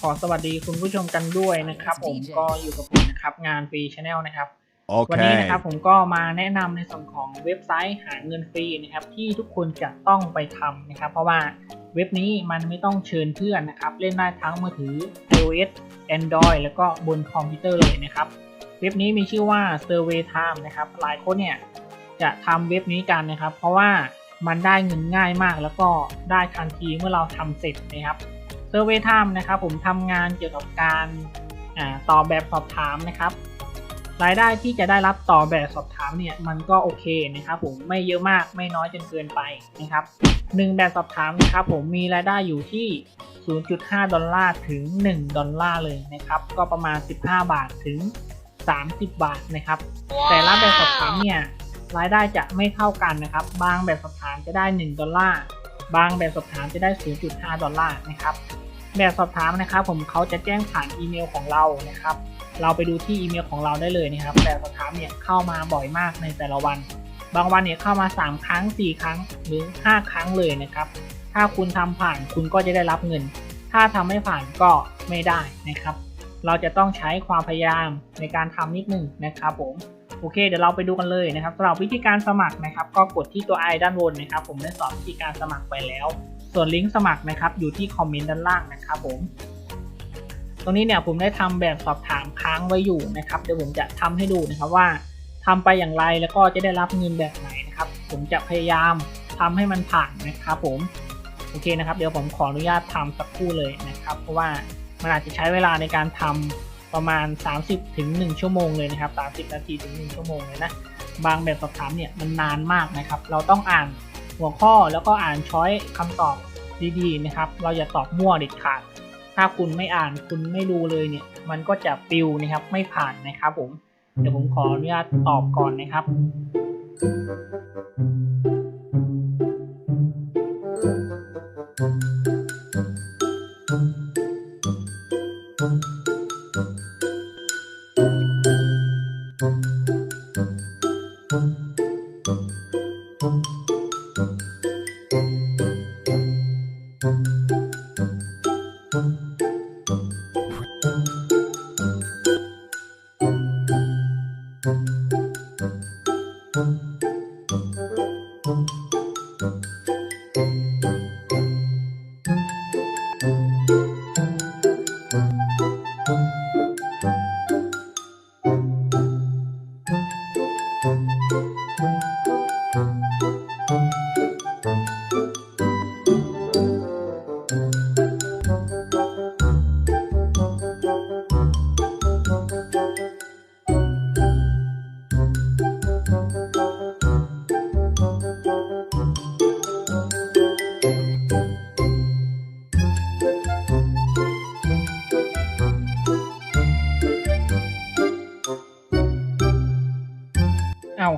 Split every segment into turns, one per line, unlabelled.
ขอสวัสดีคุณผู้ชมกันด้วยนะครับ ผมก็อยู่กับผมนะครับงานฟรีชาแนลนะครับวันนี้
Okay.
นะครับผมก็มาแนะนำในส่วนของเว็บไซต์หาเงินฟรีนะครับ ที่ทุกคนจะต้องไปทำนะครับ เพราะว่าเว็บนี้มันไม่ต้องเชิญเพื่อนนะครับ เล่นได้ทั้งมือถือ iOS Android แล้วก็บนคอมพิวเตอร์เลยนะครับ เว็บนี้มีชื่อว่า Survey Time นะครับ หลายคนเนี่ยจะทำเว็บนี้กันนะครับ เพราะว่ามันได้เงินง่ายมากแล้วก็ได้ทันทีเมื่อเราทำเสร็จนะครับ Survey Time นะครับผมทำงานเกี่ยวกับการอาตอบแบบสอบถามนะครับ รายได้ที่จะได้รับต่อแบบสอบถามเนี่ยมันก็โอเคนะครับผมไม่เยอะมากไม่น้อยจนเกินไปนะครับหนึ่งแบบสอบถามนะครับผมมีรายได้อยู่ที่ 0.5 ดอลลาร์ถึง 1 ดอลลาร์เลยนะครับ ก็ประมาณ 15 บาทถึง 30 บาทนะครับ แต่ละแบบสอบถามเนี่ยรายได้จะไม่เท่ากันนะครับ บางแบบสอบถามจะได้ 1 ดอลลาร์บางแบบสอบถามจะได้ 0.5 ดอลลาร์นะครับ แบบสอบถามนะครับ ผมเขาจะแจ้งผ่านอีเมลของเรานะครับ เราไปดูที่อีเมลของเราได้เลยนะครับ แบบสอบถามเนี่ยเข้ามาบ่อยมากในแต่ละวัน บางวันเนี่ยเข้ามา 3 ครั้ง 4 ครั้งหรือ 5 ครั้งเลยนะครับ ถ้าคุณทำผ่านคุณก็จะได้รับเงิน ถ้าทำไม่ผ่านก็ไม่ได้นะครับ เราจะต้องใช้ความพยายามในการทำนิดนึงนะครับผมโอเคเดี๋ยวเราไปดูกันเลยนะครับสำหรับวิธีการสมัครนะครับ ก็กดที่ตัว i ด้านบนนะครับ ผมได้สอนวิธีการสมัครไปแล้ว ส่วนลิงก์สมัครนะครับอยู่ที่คอมเมนต์ด้านล่างนะครับผมตรงนี้เนี่ยผมได้ทำแบบสอบถามค้างไว้อยู่นะครับเดี๋ยวผมจะทำให้ดูนะครับว่าทำไปอย่างไรแล้วก็จะได้รับเงินแบบไหนนะครับ ผมจะพยายามทำให้มันผ่านนะครับผมโอเคนะครับ เดี๋ยวผมขออนุญาตทำสักครู่เลยนะครับ เพราะว่ามันอาจจะใช้เวลาในการทำประมาณ 30ถึง1ชั่วโมงเลยนะครับ 30 นาทีถึง 1 ชั่วโมงเลยนะบางแบบสอบถามเนี่ยมันนานมากนะครับ เราต้องอ่านหัวข้อแล้วก็อ่านช้อยคำตอบ ดีๆนะครับ เราอย่าตอบมั่วเด็ดขาด ถ้าคุณไม่อ่านคุณไม่ดูเลยเนี่ย มันก็จะปิวนะครับไม่ผ่านนะครับผม เดี๋ยวผมขออนุญาตตอบก่อนนะครับอ่า โอ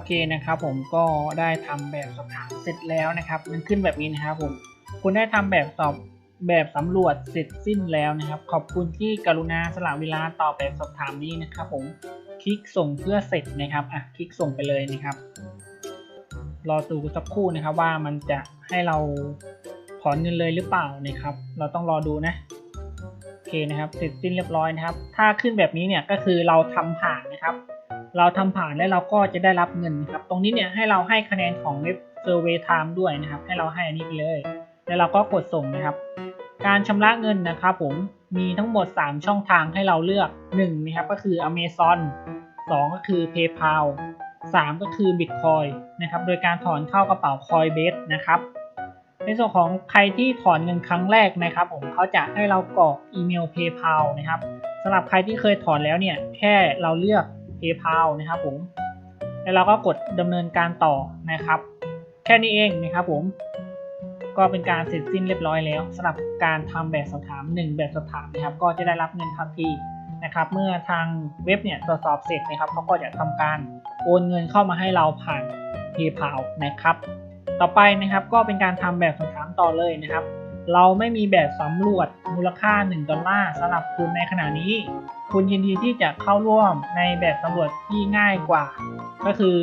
เคนะครับผมก็ได้ทำแบบสอบถามเสร็จแล้วนะครับมันขึ้นแบบนี้นะครับผมคุณได้ทำแบบสอบแบบสำรวจเสร็จสิ้นแล้วนะครับ ขอบคุณที่กรุณาสละเวลาตอบแบบสอบถามนี้นะครับ ผมคลิกส่งเพื่อเสร็จนะครับอะคลิกส่งไปเลยนะครับ รอดูสักครู่นะครับว่ามันจะให้เราถอนเงินเลยหรือเปล่านะครับ เราต้องรอดูนะโอเคนะครับ เสร็จสิ้นเรียบร้อยนะครับ ถ้าขึ้นแบบนี้เนี่ยก็คือเราทำผ่านนะครับ เราทำผ่านและเราก็จะได้รับเงินนะครับ ตรงนี้เนี่ยให้เราให้คะแนนของเว็บ Survey Time ด้วยนะครับ ให้เราให้อันนี้ไปเลย แล้วเราก็กดส่งนะครับ การชำระเงินนะครับผมมีทั้งหมด 3 ช่องทางให้เราเลือก1นะครับก็คือ Amazon 2 ก็คือ PayPal 3 ก็คือ Bitcoin นะครับโดยการถอนเข้ากระเป๋า Coinbase นะครับในส่วนของใครที่ถอนเงินครั้งแรกนะครับ ผมเขาจะให้เรากรอกอีเมล PayPal นะครับสำหรับใครที่เคยถอนแล้วเนี่ยแค่เราเลือก PayPal นะครับผม แล้วเราก็กดดำเนินการต่อนะครับ แค่นี้เองนะครับผม ก็เป็นการเสร็จสิ้นเรียบร้อยแล้วสำหรับการทำแบบสอบถาม 1 แบบสอบถามนะครับ ก็จะได้รับเงินทันทีนะครับ เมื่อทางเว็บเนี่ยตรวจสอบเสร็จนะครับเขาก็จะทำการโอนเงินเข้ามาให้เราผ่าน PayPal นะครับ ต่อไปนะครับก็เป็นการทำแบบสอบถามต่อเลยนะครับ เราไม่มีแบบสำรวจมูลค่า 1 ดอลลาร์สำหรับคุณในขณะนี้ คุณยินดีที่จะเข้าร่วมในแบบสำรวจที่ง่ายกว่า ก็คือ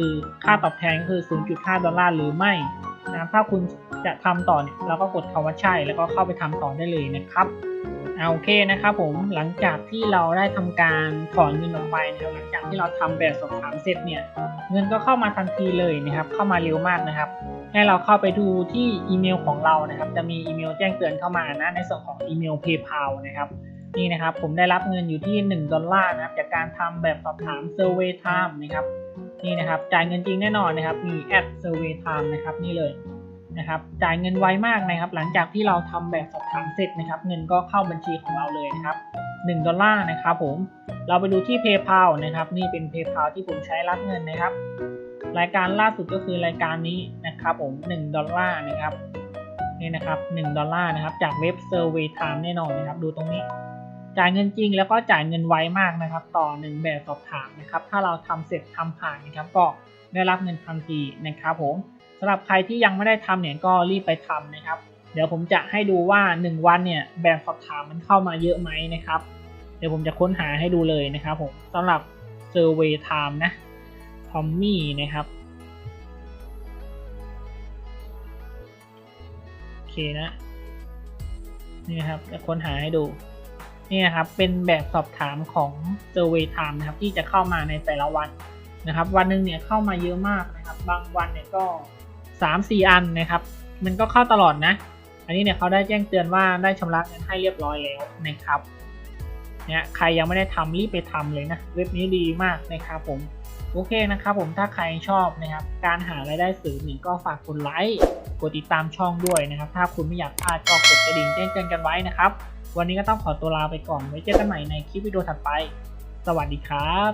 ค่าตอบแทนก็คือ 0.5 ดอลลาร์หรือไม่นะถ้าคุณจะทำต่อเนี่ยเราก็กดคำว่าใช่ แล้วก็เข้าไปทำต่อได้เลยนะครับเอาโอเคนะครับผมหลังจากที่เราได้ทำการถอนเงินออกไปนะครับหลังจากที่เราทำแบบสอบถามเสร็จเนี่ยเงินก็เข้ามาทันทีเลยนะครับ เข้ามาเร็วมากนะครับ ให้เราเข้าไปดูที่อีเมลของเรานะครับ จะมีอีเมลแจ้งเตือนเข้ามานะ ในส่วนของอีเมล PayPal นะครับ นี่นะครับ ผมได้รับเงินอยู่ที่ 1 ดอลลาร์นะครับ จากการทำแบบสอบถาม Survey Time นะครับ นี่นะครับ จ่ายเงินจริงแน่นอนนะครับ มี at Survey Time นะครับ นี่เลยนะครับ จ่ายเงินไวมากนะครับ หลังจากที่เราทำแบบสอบถามเสร็จนะครับ เงินก็เข้าบัญชีของเราเลยนะครับ1ดอลลาร์นะครับผม เราไปดูที่ PayPal นะครับ นี่เป็น PayPal ที่ผมใช้รับเงินนะครับ รายการล่าสุดก็คือรายการนี้นะครับ ครับผม1ดอลลาร์นะครับนี่นะครับ1ดอลลาร์นะครับจากเว็บ Survey Time แน่นอนนะครับ ดูตรงนี้ จ่ายเงินจริงแล้วก็จ่ายเงินไวมากนะครับ ต่อ 1 แบบสอบถามนะครับ ถ้าเราทำเสร็จทำผ่านนะครับ ก็ได้รับเงินทันทีนะครับผมสำหรับใครที่ยังไม่ได้ทำเนี่ยก็รีบไปทำนะครับ เดี๋ยวผมจะให้ดูว่า 1 วันเนี่ยแบบสอบถามมันเข้ามาเยอะไหมนะครับ เดี๋ยวผมจะค้นหาให้ดูเลยนะครับผมสำหรับ Survey Time นะทอมมี่นะครับ เคนะนี่ครับจะค้นหาให้ดูนี่นะครับเป็นแบบสอบถามของ Survey Time นะครับ ที่จะเข้ามาในแต่ละวันนะครับ วันหนึ่งเนี่ยเข้ามาเยอะมากนะครับ บางวันเนี่ยก็ 3-4 อันนะครับ มันก็เข้าตลอดนะ อันนี้เนี่ยเขาได้แจ้งเตือนว่าได้ชำระเงินให้เรียบร้อยแล้วนะครับเนี่ยใครยังไม่ได้ทำรีบไปทำเลยนะ เว็บนี้ดีมากนะครับผม โอเคนะครับผมถ้าใครชอบนะครับการหารายได้เสริมเนี่ยก็ฝากกดไลค์กดติดตามช่องด้วยนะครับ ถ้าคุณไม่อยากพลาดก็กดกระดิ่งแจ้งเตือนกันไว้นะครับ วันนี้ก็ต้องขอตัวลาไปก่อนไว้เจอกันใหม่ในคลิปวิดีโอถัดไป สวัสดีครับ